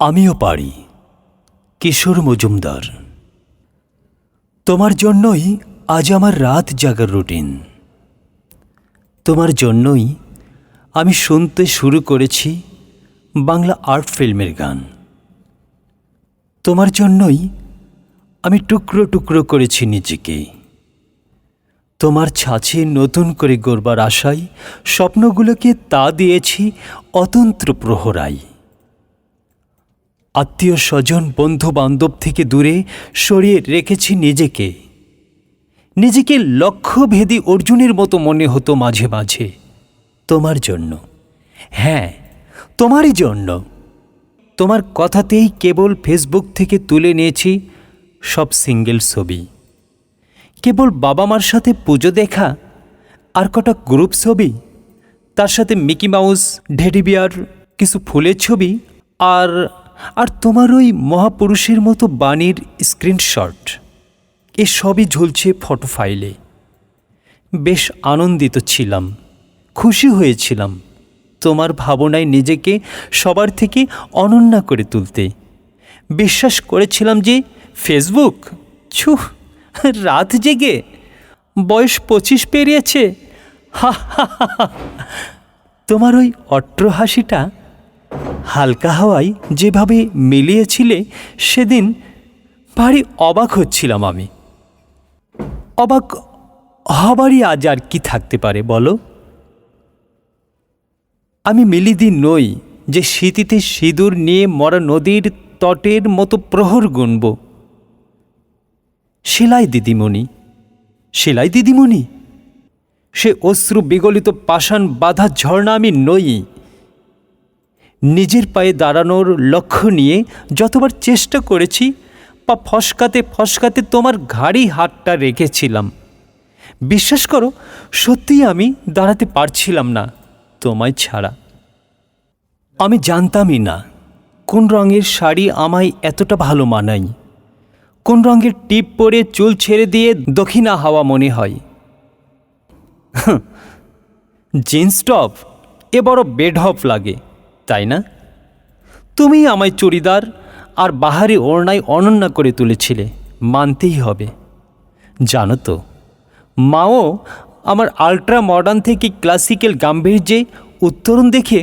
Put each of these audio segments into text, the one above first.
আমিও পারি, কিশোর মজুমদার। তোমার জন্যই আজ আমার রাত জাগার রুটিন। তোমার জন্যই আমি শুনতে শুরু করেছি বাংলা আর্ট ফিল্মের গান। তোমার জন্যই আমি টুকরো টুকরো করেছি নিজেকে। তোমার ছাঁচে নতুন করে গড়বার আশায় স্বপ্নগুলোকে তা দিয়েছি অতন্ত্র প্রহরাই আত্মীয় স্বজন বন্ধু বান্ধব থেকে দূরে সরিয়ে রেখেছি নিজেকে। নিজেকে লক্ষ্যভেদী অর্জুনের মতো মনে হতো মাঝে মাঝে। তোমার জন্য। হ্যাঁ তোমারই জন্য। তোমার কথাতেই কেবল ফেসবুক থেকে তুলে নিয়েছি সব সিঙ্গেল ছবি। কেবল বাবা মার সাথে পুজো দেখা আর কটা গ্রুপ ছবি, তার সাথে মিকি মাউস ঢেডি বিয়ার কিছু ফুলের ছবি আর আর তোমার ওই মহাপুরুষের মতো বাণীর স্ক্রিনশট। এসবই ঝুলছে ফটো ফাইলে। বেশ আনন্দিত ছিলাম, খুশি হয়েছিলাম তোমার ভাবনায় নিজেকে সবার থেকে অনন্যা করে তুলতে। বিশ্বাস করেছিলাম যে ফেসবুক, ছু, রাত জেগে বয়স পঁচিশ পেরিয়েছে। হা হা হা। তোমার ওই অট্র হাসিটা হালকা হাওয়ায় যেভাবে মিলিয়েছিলে, সেদিন ভারী অবাক হচ্ছিলাম আমি। অবাক হবারই আজ আর কি থাকতে পারে, বলো? আমি মিলিদি নই যে স্মৃতিতে সিঁদুর নিয়ে মরা নদীর তটের মতো প্রহর গুনব। সেলাই দিদিমণি সেলাই দিদিমণি? সে অশ্রু বিগলিত পাষাণ বাধা ঝর্ণা আমি নই। নিজের পায়ে দাঁড়ানোর লক্ষ্য নিয়ে যতবার চেষ্টা করেছি, পা ফসকাতে ফসকাতে তোমার ঘাড়ি হাতটা রেখেছিলাম। বিশ্বাস করো সত্যিই আমি দাঁড়াতে পারছিলাম না তোমায় ছাড়া। আমি জানতামই না কোন রঙের শাড়ি আমায় এতটা ভালো মানাই কোন রঙের টিপ পরে চুল ছেড়ে দিয়ে দক্ষিণা হাওয়া মনে হয়, জিন্স টপ, এ বড় বেঢপ লাগে। তাই না? তুমি আমায় চুড়িদার আর বাহারি ওড়নায় অনন্যা করে তুলেছিলে, মানতেই হবে। জানো তো, মাও আমার আল্ট্রা মডার্ন থেকে ক্লাসিক্যাল গাম্ভীর্যে উত্তরণ দেখে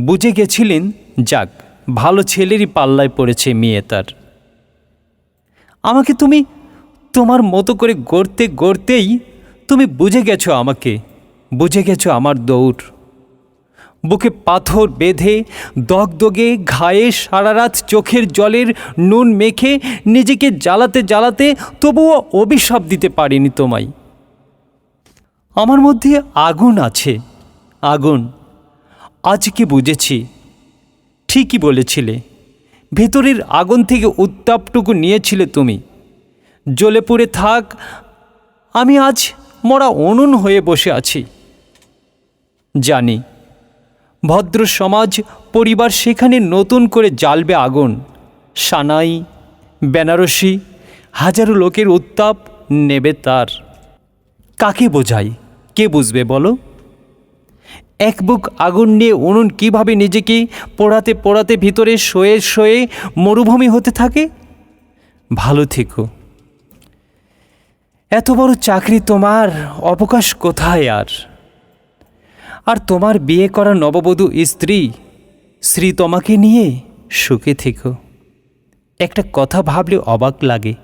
বুঝে গেছিলেন, যাক, ভালো ছেলেরই পাল্লায় পড়েছে মেয়ে তার। আমাকে তুমি তোমার মতো করে গড়তে গড়তেই তুমি বুঝে গেছো আমাকে, বুঝে গেছো আমার দৌড়। বুকে পাথর বেঁধে দগদগে ঘায়ে সারা রাত চোখের জলের নুন মেখে নিজেকে জ্বালাতে জ্বালাতে তবুও অভিশাপ দিতে পারিনি তোমায়। আমার মধ্যে আগুন আছে, আগুন। আজকে বুঝেছি? ঠিকই বলেছিলে। ভেতরের আগুন থেকে উত্তাপটুকু নিয়েছিলে তুমি। জ্বলে পুড়ে থাক, আমি আজ মরা অনুন হয়ে বসে আছি। জানি ভদ্র সমাজ, পরিবার সেখানে নতুন করে জ্বালবে আগুন। সানাই, বেনারসি, হাজারো লোকের উত্তাপ নেবে তার। কাকে বোঝাই? কে বুঝবে বলো? এক বুক আগুন নিয়ে উনুন কীভাবে নিজেকে পোড়াতে পোড়াতে ভিতরে শোয়ে শোয়ে মরুভূমি হতে থাকে? ভালো থেকো। এত বড় চাকরি তোমার, অবকাশ কোথায় আর? আর তোমার বিয়ে করা নববধূ স্ত্রী শ্রী তোমাকে নিয়ে সুখে থেকো। একটা কথা ভাবলে অবাক লাগে।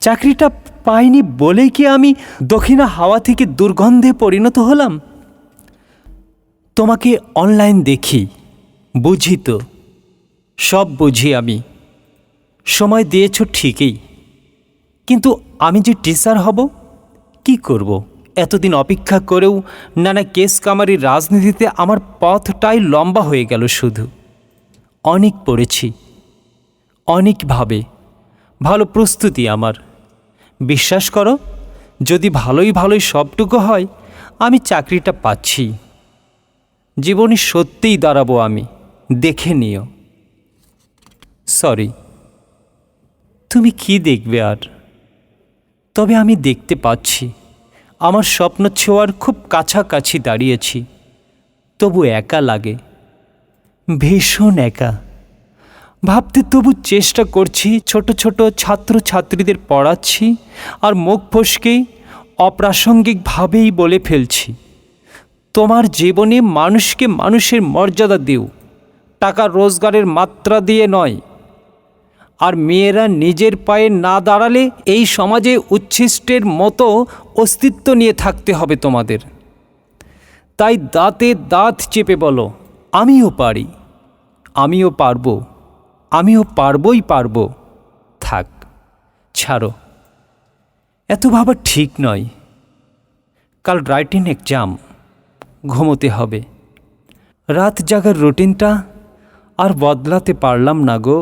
চাকরিটা পাইনি বলেই কি আমি দক্ষিণা হাওয়া থেকে দুর্গন্ধে পরিণত হলাম? তোমাকে অনলাইন দেখি, বুঝি তো। সব বুঝি আমি। সময় দিয়েছ ঠিকই। কিন্তু আমি যে টিচার হব, কি করব? এতদিন অপেক্ষা করেও নানা কেস কামারির রাজনীতিতে আমার পথটাই লম্বা হয়ে গেল শুধু। অনেক পড়েছি অনেকভাবে ভালো প্রস্তুতি আমার। বিশ্বাস করো, যদি ভালোই ভালোই সবটুকু হয়, আমি চাকরিটা পাচ্ছি। জীবনে সত্যিই দাঁড়াবো আমি, দেখে নিও। সরি, তুমি কি দেখবে আর? তবে আমি দেখতে পাচ্ছি। আমার স্বপ্ন ছোঁয়ার খুব কাছাকাছি দাঁড়িয়েছি, তবু একা লাগে। ভীষণ একা। ভাবতে তবু চেষ্টা করছি, ছোট ছোট ছাত্র ছাত্রীদের পড়াচ্ছি আর মুখ ফসকেই অপ্রাসঙ্গিকভাবেই বলে ফেলছি, তোমার জীবনে মানুষকে মানুষের মর্যাদা দিও, টাকা রোজগারের মাত্রা দিয়ে নয়। আর মেয়েরা নিজের পায়ে না দাঁড়ালে এই সমাজে উচ্ছিষ্টের মতো অস্তিত্ব নিয়ে থাকতে হবে তোমাদের। তাই দাঁতে দাঁত চেপে বলো, আমিও পারি। আমিও পারব। আমিও পারবই পারব। থাক, ছাড়ো। এত ভাবা ঠিক নয়। কাল রাইটিং এক্সাম ঘুমোতে হবে। রাত জাগার রুটিনটা আর বদলাতে পারলাম না গো।